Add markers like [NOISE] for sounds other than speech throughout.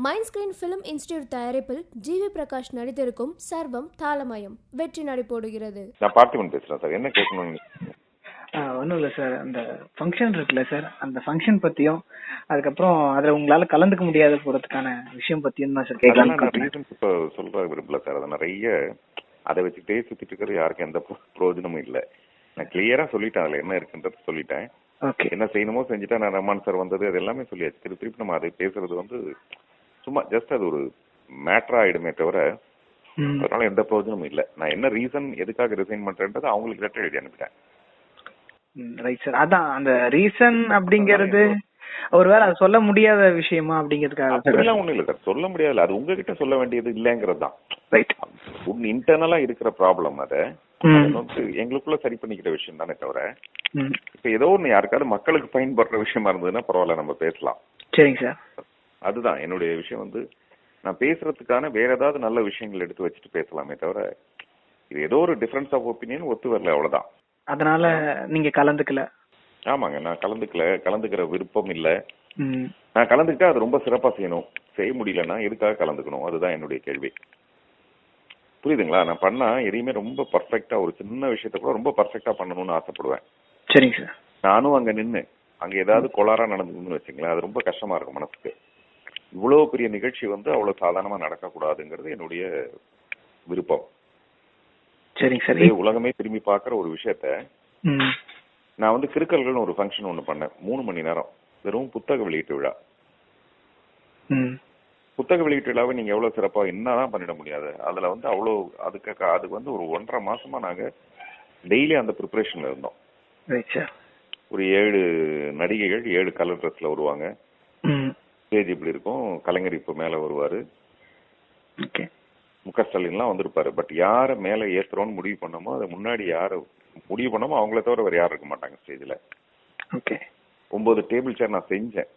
Mind screen film institute தயாரிப்பில் ஜிவி பிரகாஷ் நடித்திருக்கும் சர்வம் தாளமயம். வெற்றி நடைபோடுகிறது நான் பார்த்திபன் பேசுறேன் சார். என்ன கேட்கணும் ஒன்றும் இல்லை சார். அந்த ஃபங்க்ஷன் இருக்குல்ல சார். அந்த ஃபங்க்ஷன் பத்தியும் அதுக்கப்புறம் அதுல உங்களால கலந்துக்க முடியாத போறதுக்கான விஷயம் பத்தியும் தான் சார் கேட்கலாம் இப்ப சொல்ற விரும்பல சார். அதை நிறைய அதை வச்சுக்கிட்டே சுத்திட்டு இருக்கிறது யாருக்கும் எந்த பிர- பிரயோஜனமும் இல்ல. நான் கிளியரா சொல்லிட்டேன். அதுல என்ன இருக்குன்றது சொல்லிட்டேன். ஓகே. என்ன செய்யணுமோ செஞ்சுட்டா நான் ரஹ்மான் சார் வந்தது அது எல்லாமே சொல்லியாச்சு. திருப்பி திருப்பி நம்ம அதை பேசுறது வந்து சும்மா ஜஸ்ட் அது ஒரு மேட்டர் ஆயிடுமே தவிர அதனால எந்த பிரயோஜனமும் இல்ல. நான் என்ன ரீசன் எதுக்காக ரிசைன் பண்றேன்றது அவங்களுக்கு லெட்டர் எழுதி அனுப்பிட்டேன். ரைட் சார் அதான் அந்த ரீசன் அப்படிங்கிறது ஒருவேளை அது சொல்ல முடியாத விஷயமா அப்படிங்கிறதுக்காக அப்படிலாம் ஒண்ணும் இல்ல சார் சொல்ல முடியாது அது உங்ககிட்ட சொல்ல வேண்டியது இல்லைங்கிறது தான். ரைட் இன்டர்னலா இருக்கிற ப்ராப்ளம் அதை வந்து எங்களுக்குள்ள சரி பண்ணிக்கிற விஷயம் தானே தவிர இப்ப ஏதோ ஒண்ணு யாருக்காவது மக்களுக்கு பயன்படுற விஷயமா இருந்ததுன்னா பரவாயில்ல நம்ம பேசலாம். சரிங்க சார் அதுதான் என்னுடைய விஷயம் வந்து. நான் பேசுறதுக்கான வேற ஏதாவது நல்ல விஷயங்கள் எடுத்து வச்சுட்டு பேசலாமே தவிர இது ஏதோ ஒரு டிஃபரன்ஸ் ஆஃப் ஒப்பீனியன் ஒத்து வரல அவ்வளவுதான். அதனால நீங்க கலந்துக்கல. ஆமாங்க நான் கலந்துக்கல. கலந்துக்கிற விருப்பம் இல்ல. நான் கலந்துக்கிட்டா அது ரொம்ப சிறப்பா செய்யணும். செய்ய முடியலன்னா எதுக்காக கலந்துக்கணும்? அதுதான் என்னுடைய கேள்வி. புரியுதுங்களா? நான் பண்ணா எதையுமே ரொம்ப பர்ஃபெக்டா ஒரு சின்ன விஷயத்த கூட ரொம்ப பர்ஃபெக்டா பண்ணணும்னு ஆசைப்படுவேன். சரிங்க சார். நானும் அங்க நின்னு அங்க ஏதாவது கோளாறா நடந்ததுன்னு வச்சுங்களேன் அது ரொம்ப கஷ்டமா இருக்கும் மனசுக்கு. இவ்வளவு பெரிய நிகழ்ச்சி வந்து அவ்வளவு சாதாரணமா நடக்கக்கூடாதுங்கிறது என்னுடைய விருப்பம். சரிங்க சார். உலகமே திரும்பி பார்க்குற ஒரு விஷயத்த நான் வந்து கிறுக்கல்கள்னு ஒரு ஃபங்க்ஷன் ஒன்று பண்ணேன். மூணு மணி நேரம். வெறும் புத்தக வெளியீட்டு விழா. புத்தக வெளியீட்டு விழாவை நீங்க எவ்வளவு சிறப்பா என்னதான் பண்ணிட முடியாது. அதுல வந்து அவ்வளோ அதுக்கு அதுக்கு வந்து ஒரு ஒன்றரை மாசமா நாங்க டெய்லி அந்த ப்ரிப்பரேஷன்ல இருந்தோம். ஒரு ஏழு நடிகைகள் ஏழு கலர் ட்ரெஸ்ல வருவாங்க. ஸ்டேஜ் இப்படி இருக்கும். கலைஞர் இப்ப மேல வருவாரு. ஓகே முக ஸ்டாலின்லாம் வந்திருப்பாரு. பட் யார மேல ஏத்துறோம்னு முடிவு பண்ணோமோ அதை முன்னாடி யார முடிவு பண்ணோமோ அவங்கள தவிர வேற யாரும் இருக்க மாட்டாங்க ஸ்டேஜ்ல ஓகே ஒன்பது டேபிள் சேர் நான் செஞ்சேன்.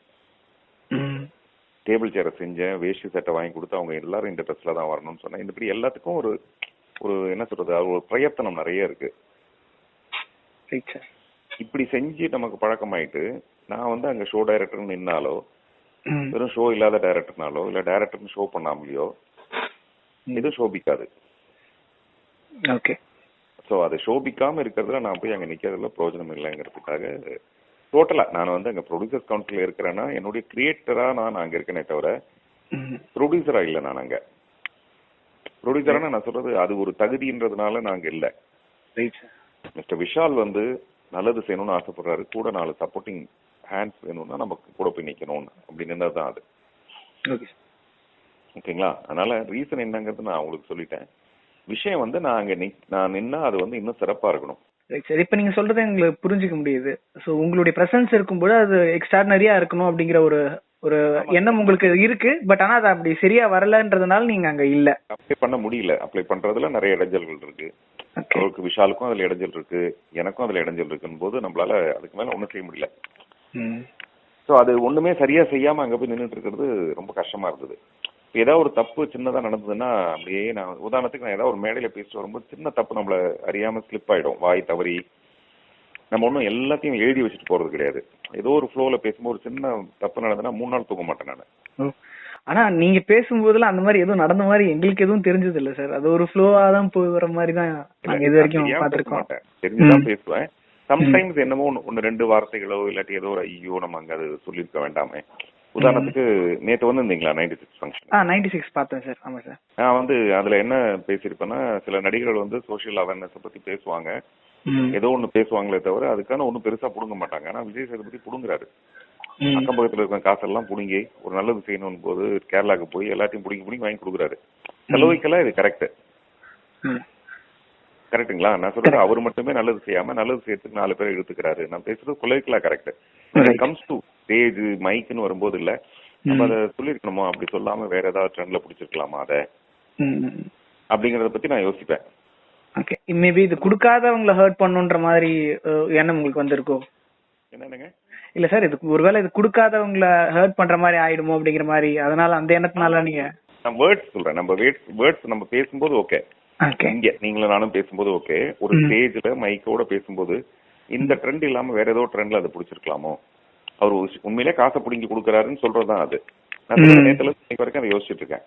டேபிள் சேரை செஞ்சேன். வேஷ்டி சட்டை வாங்கி கொடுத்து அவங்க எல்லாரும் இந்த ட்ரெஸ்ல தான் வரணும்னு சொன்னேன். இந்த இப்படி எல்லாத்துக்கும் ஒரு ஒரு என்ன சொல்றது அது ஒரு பிரயத்தனம் நிறைய இருக்கு. இப்படி செஞ்சு நமக்கு பழக்கமாயிட்டு நான் வந்து அங்க ஷோ டைரக்டர் நின்னாலோ வெறும் ஷோ இல்லாத டைரக்டர்னாலோ இல்ல டைரக்டர்னு ஷோ பண்ணாமலையோ எதுவும் சோபிக்காது. ஓகே. ஸோ அது சோபிக்காம இருக்கிறதுல நான் போய் அங்க நிக்கிறதுல பிரயோஜனம் இல்லைங்கிறதுக்காக டோட்டலா நான் வந்து அங்க ப்ரொடியூசர்ஸ் கவுன்சில் இருக்கிறேன்னா என்னுடைய கிரியேட்டரா நான் அங்க இருக்கேனே தவிர ப்ரொடியூசரா இல்ல நான் அங்க. ப்ரொடியூசரா நான் சொல்றது அது ஒரு தகுதின்றதுனால நாங்க இல்ல. மிஸ்டர் விஷால் வந்து நல்லது செய்யணும்னு ஆசைப்படுறாரு. கூட நாலு சப்போர்ட்டிங் ஹேண்ட்ஸ் வேணும்னா நமக்கு கூட போய் நிக்கணும் அப்படின்னு தான் அது ஓகே ஓகேங்களா? அதனால ரீசன் என்னங்கிறது நான் உங்களுக்கு சொல்லிட்டேன். விஷயம் வந்து நான் அங்க நிக் நான் நின்னா அது வந்து இன்னும் சிறப்பா இருக்கணும். சார் இப்போ நீங்க சொல்றது எங்களுக்கு புரிஞ்சுக்க முடியுது. ஸோ உங்களுடைய பிரசன்ஸ் இருக்கும்போது அது எக்ஸ்ட்ரானரியா இருக்கணும் அப்படிங்கிற ஒரு ஒரு எண்ணம் உங்களுக்கு இருக்கு. பட் ஆனா அது அப்படி சரியா வரலன்றதுனால நீங்க அங்க இல்ல. அப்ளை பண்ண முடியல. அப்ளை பண்றதுல நிறைய இடைஞ்சல்கள் இருக்கு. அவருக்கு விஷாலுக்கும் அதுல இடைஞ்சல் இருக்கு. எனக்கும் அதுல இடைஞ்சல் இருக்குன்னு போது நம்மளால அதுக்கு மேல ஒண்ணும் செய்ய முடியல. சோ அது ஒண்ணுமே சரியா செய்யாம அங்க போய் நின்னுட்டு இருக்கிறது ரொம்ப கஷ்டமா இருந்தது. ஏதாவது ஒரு தப்பு சின்னதா நடந்ததுன்னா அப்படியே நான் உதாரணத்துக்கு நான் ஏதாவது ஒரு மேடையில பேசிட்டு வரும்போது சின்ன தப்பு நம்மள அறியாம ஸ்லிப் ஆயிடும். வாய் தவறி. நம்ம ஒன்றும் எல்லாத்தையும் எழுதி வச்சுட்டு போறது கிடையாது. ஏதோ ஒரு ஃப்ளோல பேசும்போது ஒரு சின்ன தப்பு நடந்ததுன்னா மூணு நாள் தூங்க மாட்டேன் நான். ஆனா நீங்க பேசும்போதெல்லாம் அந்த மாதிரி எதுவும் நடந்த மாதிரி எங்களுக்கு எதுவும் தெரிஞ்சது இல்ல சார். அது ஒரு ஃப்ளோவா தான் போகிற மாதிரி தான் நாங்க இது வரைக்கும் பாத்திருக்கோம் தெரிஞ்சுதான். பேசுவேன். சம்டைம்ஸ் என்னமோ ஒண்ணு- ஒண்ணு ரெண்டு வார்த்தைகளோ இல்லாட்டி ஏதோ ஒரு ஐயோ நம்ம அங்க அது சொல்லியிருக்க வேண்டாமே. உதாரணத்துக்கு நேத்து வந்து இருந்தீங்களா நைன்டி சிக்ஸ் ஃபங்க்ஷன் ஆ நைன்டி சிக்ஸ் பார்த்தேன் சார். ஆமா சார். நான் வந்து அதுல என்ன பேசியிருப்பேன்னா சில நடிகர்கள் வந்து சோஷியல் அவேர்னஸ் பத்தி பேசுவாங்க. ஏதோ ஒண்ணு பேசுவாங்களே தவிர அதுக்கான ஒண்ணும் பெருசா புடுங்க மாட்டாங்க. ஆனா விஜய் சேதுபதி புடுங்குறாரு. அக்கம் பக்கத்துல இருக்க காசெல்லாம் புடுங்கி ஒரு நல்லது செய்யணும் போது கேரளாக்கு போய் எல்லாத்தையும் புடுங்கி புடுங்கி வாங்கி கொடுக்குறாரு. செலவுக்கெல்லாம் இது கரெக்ட் ம். கரெக்ட்டுங்களா? நான் சொல்றது அவர் மட்டுமே நல்லது செய்யாம நல்லது செய்யறதுக்கு நாலு பேர் எடுத்துக்கிறாரு நான் பேசுறது கொலைக்கெல்லாம் கரெக்ட். கம்ஸ் டு ஸ்டேஜ் மைக்குன்னு வரும்போது இல்ல நம்ம அதை சொல்லிருக்கணுமா அப்படி சொல்லாம வேற ஏதாவது ட்ரெண்ட்ல பிடிச்சிருக்கலாமா அதை. அப்படிங்கறத பத்தி நான் யோசிப்பேன். ஓகே மேபி இது கொடுக்காதவங்கள ஹர்ட் பண்ணுன்ற மாதிரி எண்ணம் உங்களுக்கு வந்திருக்கோ? என்னங்க? இல்ல சார் இது ஒருவேளை இது கொடுக்காதவங்கள ஹர்ட் பண்ற மாதிரி ஆயிடுமோ அப்படிங்கிற மாதிரி அதனால அந்த எண்ணத்தினால நீங்க நான் வேர்ட்ஸ் சொல்றேன். நம்ம வேர்ட்ஸ் வேர்ட்ஸ் நம்ம பேசும்போது ஓகே இங்க நீங்களும் நானும் பேசும்போது ஓகே ஒரு. ஸ்டேஜ்ல மைக்கோட பேசும்போது இந்த ட்ரெண்ட் இல்லாம வேற ஏதோ ட்ரெண்ட்ல அதை பிடிச்சிருக்கலாமோ? அவர் உண்மையிலே காசை பிடிங்கி கொடுக்கறாருன்னு சொல்றதுதான் அது. நான் இருந்து இன்னைக்கு வரைக்கும் அதை யோசிச்சுட்டு இருக்கேன்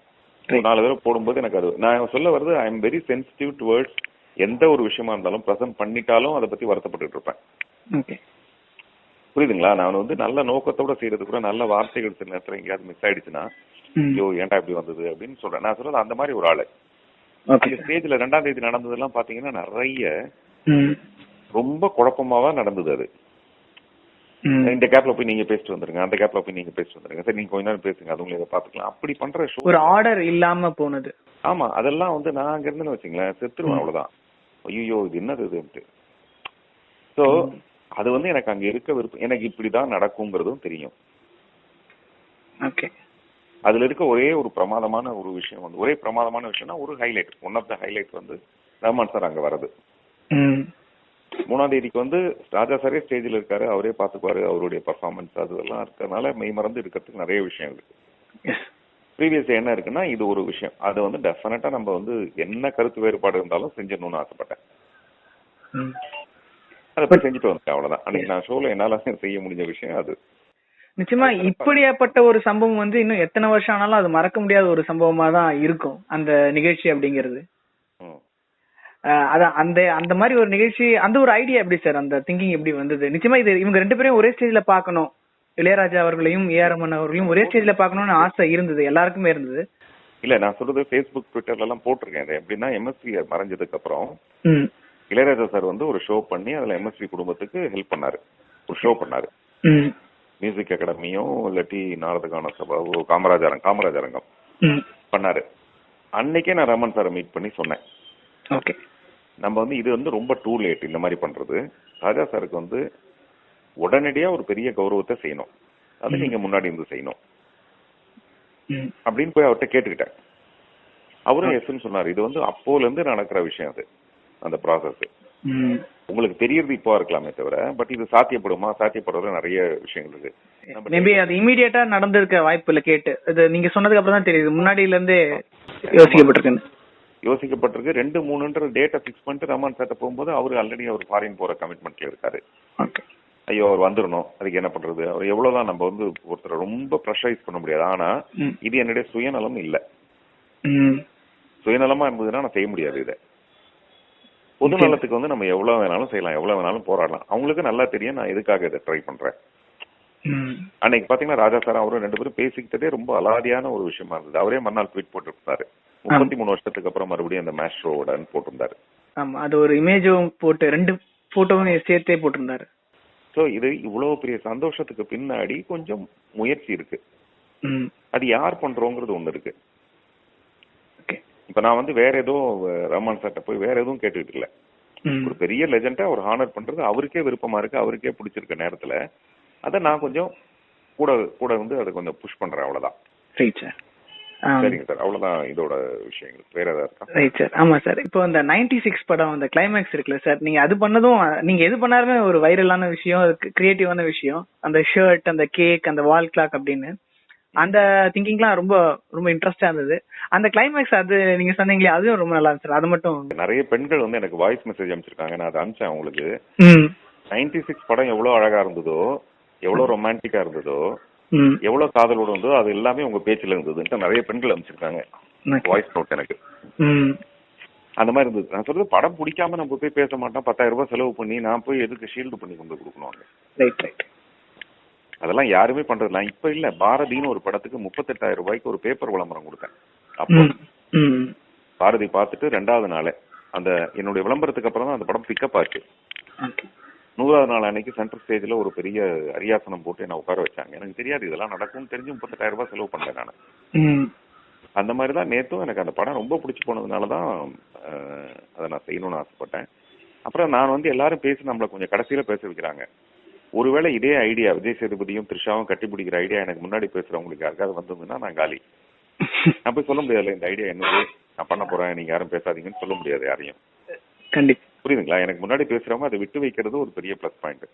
நாலு தடவை போடும்போது எனக்கு அது நான் சொல்ல வருது I am very sensitive towards எந்த ஒரு விஷயமா இருந்தாலும் ப்ரெசென்ட் பண்ணிட்டாலும் அதை பத்தி வருத்தப்பட்டுட்டு இருப்பேன். ஓகே புரியுதுங்களா? நான் வந்து நல்ல நோக்கத்தோட செய்யறது கூட நல்ல வார்த்தைகள் சில நேரத்துல எங்கேயாவது மிஸ் ஆயிடுச்சுன்னா ஐயோ ஏன்டா இப்படி வந்தது அப்படின்னு சொல்றேன். நான் சொல்றது அந்த மாதிரி ஒரு ஆளு. அந்த ஸ்டேஜ்ல ரெண்டாம் தேதி நடந்ததெல்லாம் பாத்தீங்கன்னா நிறைய ரொம்ப குழப்பமாவா நடந்தது அது. இந்த கேப்ல போய் நீங்க பேசிட்டு வந்துருங்க அந்த கேப்ல போய் நீங்க பேசிட்டு வந்துருங்க. சரி நீங்க கொஞ்ச நேரம் பேசுங்க அதுவும் இதை பாத்துக்கலாம் அப்படி பண்ற ஷோ ஒரு ஆர்டர் இல்லாம போனது. ஆமா அதெல்லாம் வந்து நான் அங்க இருந்துன்னு வச்சுங்களேன் செத்துருவேன் அவ்வளவுதான். ஐயோ இது என்னது இதுன்ட்டு சோ அது வந்து எனக்கு அங்க இருக்க விருப்பம் எனக்கு இப்படிதான் நடக்குங்கிறதும் தெரியும். ஓகே அதுல இருக்க ஒரே ஒரு பிரமாதமான ஒரு விஷயம் வந்து ஒரே பிரமாதமான விஷயம்னா ஒரு highlight one of the highlight வந்து ரஹ்மான் சார் அங்க வரது ம். மூணாம் தேதிக்கு வந்து ராஜா சாரே ஸ்டேஜ்ல இருக்காரு அவரே பாத்துக்குவாரு அவருடைய பர்ஃபார்மன்ஸ் அதெல்லாம் இருக்கறதுனால மெய் மறந்து இருக்கிறதுக்கு நிறைய விஷயம் இருக்கு. ப்ரீவியஸ் என்ன இருக்குன்னா இது ஒரு விஷயம். அதை வந்து டெஃபினட்டா நம்ம வந்து என்ன கருத்து வேறுபாடு இருந்தாலும் செஞ்சிடணும்னு ஆசைப்பட்டேன். அதை போய் செஞ்சுட்டு வந்தேன் அவ்வளவுதான். அன்னைக்கு நான் ஷோல என்னால செய்ய முடிஞ்ச விஷயம் அது. நிச்சயமா இப்படியாப்பட்ட ஒரு சம்பவம் வந்து இன்னும் எத்தனை வருஷம் ஆனாலும் அது மறக்க முடியாத ஒரு சம்பவமா தான் இருக்கும் அந்த நிகழ்ச்சி அப்படிங்கிறது. அதான் அந்த அந்த மாதிரி ஒரு நிகழ்ச்சி அந்த ஒரு ஐடியா எப்படி சார் அந்த திங்கிங் எப்படி வந்தது? நிச்சயமா இது இவங்க ரெண்டு பேரையும் ஒரே ஸ்டேஜ்ல பார்க்கணும். இளையராஜா அவர்களையும் ஏஆர் ரமன் அவர்களையும் ஒரே ஸ்டேஜ்ல பார்க்கணும்னு ஆசை இருந்தது எல்லாருக்குமே இருந்தது. இல்ல நான் சொல்றது ஃபேஸ்புக் ட்விட்டர்ல எல்லாம் போட்டிருக்கேன். இது எப்படின்னா எம்எஸ்வி மறைஞ்சதுக்கு அப்புறம் இளையராஜா சார் வந்து ஒரு ஷோ பண்ணி அதுல எம்எஸ்வி குடும்பத்துக்கு ஹெல்ப் பண்ணாரு. ஒரு ஷோ பண்ணாரு. மியூசிக் அகாடமியும் இல்லாட்டி நாரதகான சபாவோ காமராஜரங்கம் ம். பண்ணாரு. அன்னைக்கே நான் ரமன் சாரை மீட் பண்ணி சொன்னேன். ஓகே. நம்ம வந்து இது வந்து ரொம்ப டூ லேட் இந்த மாதிரி பண்றது. ராஜா சாருக்கு வந்து உடனடியா ஒரு பெரிய கௌரவத்தை செய்யணும். அது நீங்க முன்னாடி இருந்து செய்யணும். அப்படின்னு போய் அவர்கிட்ட கேட்டுக்கிட்டேன். அவரும் எஸ்ன்னு சொன்னாரு. இது வந்து அப்போல இருந்து நடக்கிற விஷயம் அது அந்த ப்ராசஸ் உங்களுக்கு தெரியறது இப்போ இருக்கலாமே தவிர பட் இது சாத்தியப்படுமா? சாத்தியப்படுறது நிறைய விஷயங்கள் இருக்கு. மேபி அது இமீடியட்டா நடந்திருக்க வாய்ப்பு இல்ல கேட்டு. இது நீங்க சொன்னதுக்கு அப்புறம் தான் தெரியுது. முன்னாடில இருந்தே யோசிக்கப்பட்டிருக்குன்னு. யோசிக்கப்பட்டிருக்கு. ரெண்டு மூணுன்ற டேட்டை ஃபிக்ஸ் பண்ணிட்டு ரமன் சார்ட்ட போகும்போது அவர் ஆல்ரெடி அவர் ஃபாரின் போற கமிட்மெண்ட்ல இருக்காரு. ஐயோ அவர் வந்துடணும் அதுக்கு என்ன பண்றது? அவர் எவ்வளவுதான் நம்ம வந்து ஒருத்தரை ரொம்ப ப்ரெஷரைஸ் பண்ண முடியாது. ஆனா இது என்னுடைய சுயநலம் இல்ல. சுயநலமா இருந்ததுன்னா நான் செய்ய முடியாது இதை. பொது நலத்துக்கு வந்து நம்ம எவ்வளவு வேணாலும் செய்யலாம் எவ்வளவு வேணாலும் போராடலாம். அவங்களுக்கு நல்லா தெரியும் நான் எதுக்காக இதை ட்ரை பண்றேன்? அன்னைக்கு பாத்தீங்கன்னா ராஜா சார் அவரும் ரெண்டு பேரும் பேசிக்கிட்டதே ரொம்ப அலாதியான ஒரு விஷயமா இருந்தது. அவரே மறுநாள் ட்வீட் போட்டுருந்தாரு. முப்பத்தி மூணு வருஷத்துக்கு அப்புறம் மறுபடியும் அந்த மேஷ் ஷோவோடன்னு போட்டிருந்தாரு. ஆமா அது ஒரு இமேஜும் போட்டு ரெண்டு போட்டோவும் சேர்த்தே போட்டிருந்தாரு. சோ இது இவ்வளவு பெரிய சந்தோஷத்துக்கு பின்னாடி கொஞ்சம் முயற்சி இருக்கு. அது யார் பண்றோங்கிறது ஒண்ணு இருக்கு. இப்ப நான் வந்து வேற ஏதோ அஹ், ரஹ்மான் சார்ட்ட போய் வேற எதுவும் கேட்டுக்கிட்டு இல்ல. ஒரு பெரிய லெஜெண்டா அவர் ஹானர் பண்றது அவருக்கே விருப்பமா இருக்கு அவருக்கே பிடிச்சிருக்க நேரத்துல. அத நான் கொஞ்சம் கூட கூட வந்து அதை கொஞ்சம் புஷ் பண்றேன் அவ்வளவுதான். ரைட் சார் சரிங்க சார் அவ்வளவுதான் இதோட விஷயங்கள். வேற ஏதாவது இருக்கா? ரைட் சார் ஆமா சார் இப்போ அந்த நைன்டி சிக்ஸ் படம் அந்த கிளைமேக்ஸ் இருக்குல்ல சார் நீங்க அது பண்ணதும் நீங்க எது பண்ணாலுமே ஒரு வைரலான விஷயம் கிரியேட்டிவான விஷயம். அந்த ஷர்ட் அந்த கேக் அந்த வால் கிளாக் அப்படின்னு. அந்த திங்கிங்லாம் ரொம்ப ரொம்ப இன்ட்ரெஸ்டா இருந்தது. அந்த கிளைமேக்ஸ் அது நீங்க சொன்னீங்களே அதுவும் ரொம்ப நல்லா இருந்துச்சு. அது மட்டும் நிறைய பெண்கள் வந்து எனக்கு வாய்ஸ் மெசேஜ் அனுப்பிச்சிருக்காங்க. நான் அதை அனுப்பிச்சேன் அவங்களுக்கு. நைன்டி சிக்ஸ் படம் எவ்வளவு அழகா இருந்ததோ எவ்வளவு ரொமான்டிக்கா இருந்ததோ எவ்வளவு காதலோட இருந்ததோ அது எல்லாமே உங்க பேச்சுல இருந்ததுன்ட்டு நிறைய பெண்கள் அனுப்பிச்சிருக்காங்க. வாய்ஸ் நோட் எனக்கு. அந்த மாதிரி இருந்தது. நான் சொல்றது படம் பிடிக்காம நம்ம போய் பேச மாட்டோம். பத்தாயிரம் ரூபாய் செலவு பண்ணி நான் போய் எதுக்கு ஷீல்டு பண்ணி கொண்டு கொடுக்கணும்? ரைட் ரைட் அதெல்லாம் யாருமே பண்றதில்ல இப்ப இல்ல. பாரதின்னு ஒரு படத்துக்கு முப்பத்தெட்டாயிரம் ரூபாய்க்கு ஒரு பேப்பர் விளம்பரம் கொடுத்தேன். அப்போ பாரதி பார்த்துட்டு ரெண்டாவது நாளே அந்த என்னுடைய விளம்பரத்துக்கு அப்புறம் தான் அந்த படம் பிக்கப் ஆச்சு. நூறாவது நாள் அன்னைக்கு சென்ட்ரல் ஸ்டேஜ்ல ஒரு பெரிய அரியாசனம் போட்டு என்ன உட்கார வச்சாங்க. எனக்கு தெரியாது இதெல்லாம் நடக்கும்னு தெரிஞ்சு முப்பத்தெட்டாயிரம் ரூபாய் செலவு பண்ணேன் நான். அந்த மாதிரி தான் நேத்தும் எனக்கு அந்த படம் ரொம்ப பிடிச்சி போனதுனால தான் அதை நான் செய்யணும்னு ஆசைப்பட்டேன். அப்புறம் நான் வந்து எல்லாரும் பேசி நம்மளை கொஞ்சம் கடைசியில பேச வைக்கிறாங்க. ஒருவேளை இதே ஐடியா விஜய் சேதுபதியும் த்ரிஷாவும் கட்டி பிடிக்கிற ஐடியா எனக்கு முன்னாடி பேசுறவங்களுக்கு யாருக்காவது வந்ததுன்னா நான் காலி. [LAUGHS] நான் போய் சொல்ல முடியாதுல்ல இந்த ஐடியா என்னது? நான் பண்ண போறேன் நீங்க யாரும் பேசாதீங்கன்னு சொல்ல முடியாது யாரையும். கண்டிப்பா. புரியுதுங்களா? எனக்கு முன்னாடி பேசுறவங்க அதை விட்டு வைக்கிறது ஒரு பெரிய ப்ளஸ் பாயிண்ட்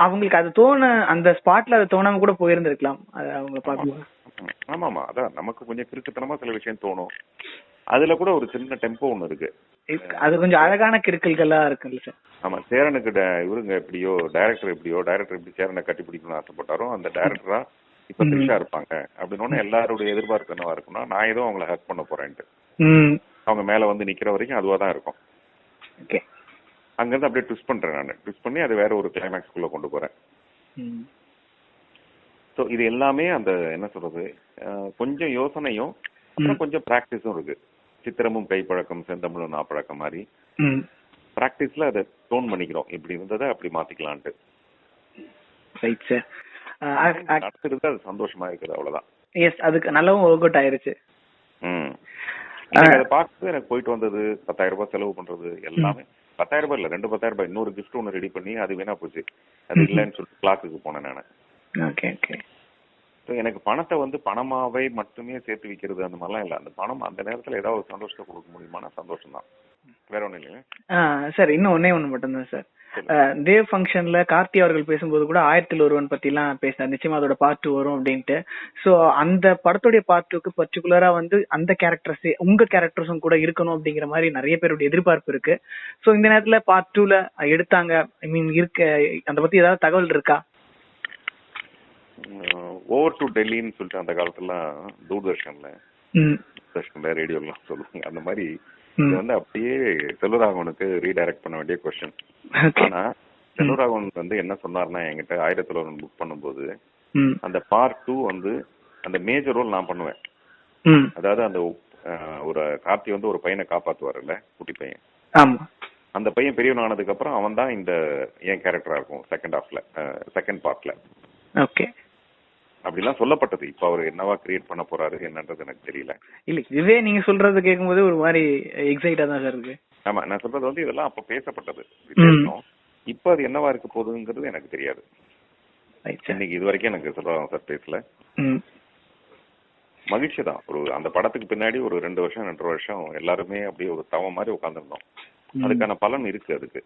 அவங்களுக்கு அது தோண அந்த ஸ்பாட்ல அது தோணாம கூட போயிருந்திருக்கலாம். அது அவங்க பார்க்கும்போது. ஆமா ஆமா அதான் நமக்கு கொஞ்சம் கிறுக்குத்தனமா சில விஷயம் தோணும். அதுல கூட ஒரு சின்ன டெம்போ ஒண்ணு இருக்கு. அது கொஞ்சம் அழகான கிறுக்கல்களா இருக்குல்ல சார்? ஆமா சேரனுக்கு இவருங்க எப்படியோ டைரக்டர் எப்படியோ டைரக்டர் எப்படி சேரனை கட்டி பிடிக்கணும்னு ஆசைப்பட்டாரோ அந்த டைரக்டரா இப்ப. த்ரிஷா இருப்பாங்க. அப்படின்னு எல்லாருடைய எதிர்பார்ப்பு என்னவா இருக்கும்னா நான் ஏதோ அவங்கள ஹக் பண்ண போறேன்ட்டு. அவங்க மேல வந்து நிக்கிற வரைக்கும் அதுவா தான் இருக்கும். ஓகே. அங்கிருந்து அப்படியே ட்விஸ்ட் பண்றேன் நான். ட்விஸ்ட் பண்ணி அது வேற ஒரு கிளைமேக்ஸ்குள்ள கொண்டு போறேன். ஸோ இது எல்லாமே அந்த என்ன சொல்றது கொஞ்சம் யோசனையும் கொஞ்சம் ப்ராக்டிஸும் இருக்கு. சித்திரமும் கைப்பழக்கம் செந்தமிழும் நாப்பழக்கம் மாதிரி. ப்ராக்டிஸ்ல அதை டோன் பண்ணிக்கிறோம். இப்படி இருந்ததை அப்படி மாத்திக்கலான்ட்டு. ரைட் சார் நடத்துறது அது சந்தோஷமா இருக்குது அவ்வளவுதான். எஸ் அதுக்கு நல்லாவும் ஒர்க் அவுட் ஆயிருச்சு. ம். அதை பார்த்து எனக்கு போயிட்டு வந்தது பத்தாயிரம் ரூபாய் செலவு பண்றது எல்லாமே. பத்தாயிரம் ரூபாய் இல்ல ரெண்டு பத்தாயிரம் ரூபாய் இன்னொரு கிஃப்ட் ஒன்று ரெடி பண்ணி அது வீணா போச்சு. அது இல்லைன்னு சொல்லிட்டு கிளாஸுக்கு போனேன் நான். ஓகே ஓகே ஸோ எனக்கு பணத்தை வந்து பணமாவே மட்டுமே சேர்த்து வைக்கிறது அந்த மாதிரிலாம் இல்லை. அந்த பணம் அந்த நேரத்துல ஏதாவது ஒரு சந்தோஷத்தை கொடுக்க முடியுமானா சந்தோஷம் தான் வேற ஒன்றும் இல்லைங்க சார் இன்னும் ஒன்னே ஒன்று மட்டும்தான் சார் தேவ் ஃபங்க்ஷன்ல கார்த்தி அவர்கள் பேசும்போது கூட ஆயிரத்தில் ஒருவன் பத்திலாம் பேசினார். நிச்சயமா அதோட பார்ட் டூ வரும் அப்படின்ட்டு. சோ அந்த படத்துடைய பார்ட் டூக்கு பர்டிகுலரா வந்து அந்த கேரக்டர்ஸ் உங்க கேரக்டர்ஸும் கூட இருக்கணும் அப்படிங்கிற மாதிரி நிறைய பேருடைய எதிர்பார்ப்பு இருக்கு. சோ இந்த நேரத்துல பார்ட் டூல எடுத்தாங்க. ஐ மீன் இருக்க அந்த பத்தி ஏதாவது தகவல் இருக்கா? ஓவர் டு டெல்லின்னு சொல்லிட்டு அந்த காலத்துலாம் தூர்தர்ஷன்ல தூர்தர்ஷன்ல ரேடியோலாம் சொல்லுவாங்க. அந்த மாதிரி. இது வந்து அப்படியே செல்வராகவனுக்கு ரீடைரக்ட் பண்ண வேண்டிய கொஸ்டின் ஆனா செல்வராகவன் வந்து என்ன சொன்னார்னா என்கிட்ட ஆயிரத்துல ஒரு புக் பண்ணும்போது அந்த பார்ட் டூ வந்து அந்த மேஜர் ரோல் நான் பண்ணுவேன். அதாவது அந்த ஒரு கார்த்தி வந்து ஒரு பையனை காப்பாத்துவாருல்ல குட்டி பையன். ஆமா. அந்த பையன் பெரியவன் ஆனதுக்கு அப்புறம் அவன் தான் இந்த என் கேரக்டரா இருக்கும் செகண்ட் ஹாஃப்ல செகண்ட் பார்ட்ல ஓகே. அப்படிலாம் சொல்லப்பட்டது. இப்ப அவர் என்னவா கிரியேட் பண்ண போறாரு என்னன்றது எனக்கு தெரியல. இல்ல இதுவே நீங்க சொல்றது கேட்கும்போது ஒரு மாதிரி எக்ஸைட்டா தான் சார் இருக்கு. ஆமா நான் சொல்றது வந்து இதெல்லாம் அப்ப பேசப்பட்டது. இப்ப அது என்னவா இருக்க போகுதுங்கிறது எனக்கு தெரியாது. இன்னைக்கு இது வரைக்கும் எனக்கு சொல்றாங்க சார் பேசல. மகிழ்ச்சி தான். ஒரு அந்த படத்துக்கு பின்னாடி ஒரு ரெண்டு வருஷம் ரெண்டரை வருஷம் எல்லாருமே அப்படியே ஒரு தவம் மாதிரி உட்காந்துருந்தோம் அதுக்கான பலன் இருக்கு அதுக்கு.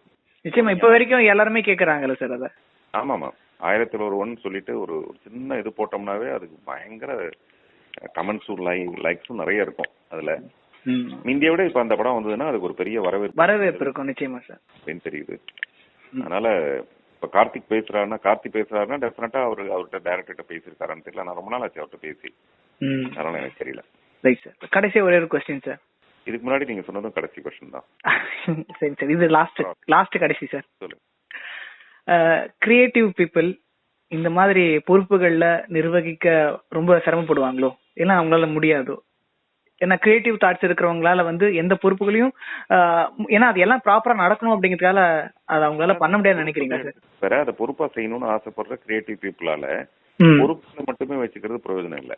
நிச்சயமா இப்ப வரைக்கும் எல்லாருமே கேக்குறாங்கல்ல சார் அத. ஆமாமா ஆயிரத்தில் ஒரு ஒன் சொல்லிட்டு ஒரு சின்ன இது போட்டோம்னாவே அதுக்கு பயங்கர கமெண்ட்ஸும் லை லைக்ஸும் நிறைய இருக்கும் அதுல. இந்தியை விட இப்ப அந்த படம் வந்ததுன்னா அதுக்கு ஒரு பெரிய வரவேற்பு வரவேற்பு இருக்கும் நிச்சயமா சார். அப்படின்னு தெரியுது. அதனால இப்ப கார்த்திக் பேசுறாருன்னா கார்த்திக் பேசுறாருன்னா டெஃபினட்டா அவரு அவர்கிட்ட டேரக்டர்கிட்ட பேசியிருக்காரான்னு தெரியல. நான் ரொம்ப நாள் ஆச்சு அவர்கிட்ட பேசி. அதனால எனக்கு தெரியல. ரைட் சார் கடைசியா ஒரே ஒரு கொஸ்டின் சார் இதுக்கு முன்னாடி நீங்க சொன்னதும் கடைசி கொஸ்டின் தான். [LAUGHS] சரி சரி இது லாஸ்ட் லாஸ்ட் கடைசி சார் சொல்லு கிரியேட்டிவ் பீப்புள் இந்த மாதிரி பொறுப்புகள்ல நிர்வகிக்க ரொம்ப சிரமப்படுவாங்களோ? ஏன்னா அவங்களால முடியாதோ. ஏன்னா கிரியேட்டிவ் தாட்ஸ் இருக்கிறவங்களால வந்து எந்த பொறுப்புகளையும் ஏன்னா அது எல்லாம் ப்ராப்பரா நடக்கணும் அப்படிங்கறதுக்கால அது அவங்களால பண்ண முடியாதுன்னு நினைக்கிறீங்களா சார் அதை பொறுப்பா செய்யணும்னு ஆசைப்படுற கிரியேட்டிவ் பீப்புளால. பொறுப்புல மட்டுமே வச்சுக்கிறது பிரயோஜனம் இல்ல.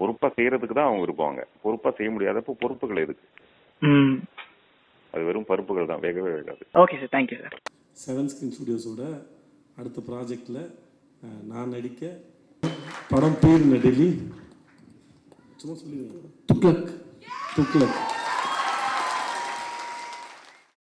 பொறுப்பா செய்யறதுக்கு தான் அவங்க இருப்பாங்க பொறுப்பா செய்ய முடியாதப்போ பொறுப்புகள் எதுக்கு? அது வெறும் பருப்புகள் தான். வேகவே வேகாது. Okay sir. Thank you sir seven screen ஸ்டுடியோஸோட அடுத்த ப்ராஜெக்டில் நான் நடிக்க படம் பேர் நெடலி சும்மா சொல்லிடுங்க. துக்ளக். துக்ளக்.